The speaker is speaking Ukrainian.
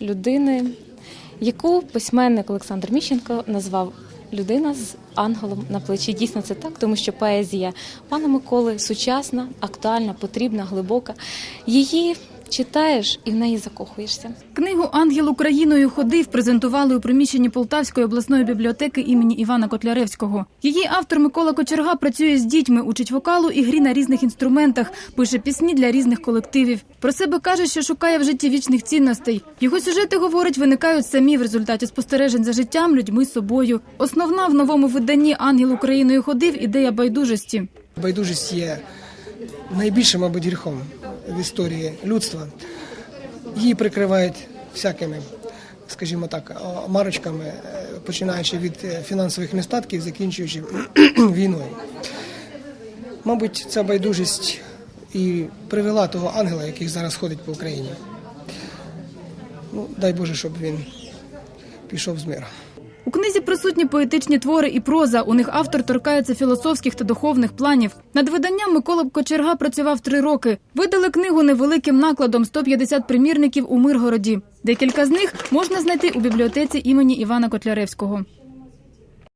людини, яку письменник Олександр Міщенко назвав людина з ангелом на плечі. Дійсно, це так, тому що поезія пана Миколи сучасна, актуальна, потрібна, глибока. Її читаєш і в неї закохуєшся. Книгу Ангел Україною ходив презентували у приміщенні Полтавської обласної бібліотеки імені Івана Котляревського. Її автор Микола Кочерга працює з дітьми, учить вокалу і грі на різних інструментах, пише пісні для різних колективів. Про себе каже, що шукає в житті вічних цінностей. Його сюжети говорить, виникають самі в результаті спостережень за життям, людьми, собою. Основна в новому виданні Ангел Україною ходив ідея байдужості. Байдужість є найбільшим, мабуть, гріхом в історії людства. Її прикривають всякими, скажімо так, марочками, е, починаючи від е, фінансових нестатків, закінчуючи війною. Мабуть, ця байдужість і привела того ангела, який зараз ходить по Україні. Ну, дай Боже, щоб він пішов з миром. У книзі присутні поетичні твори і проза. У них автор торкається філософських та духовних планів. Над виданням Микола Кочерга працював три роки. Видали книгу невеликим накладом 150 примірників у Миргороді. Декілька з них можна знайти у бібліотеці імені Івана Котляревського.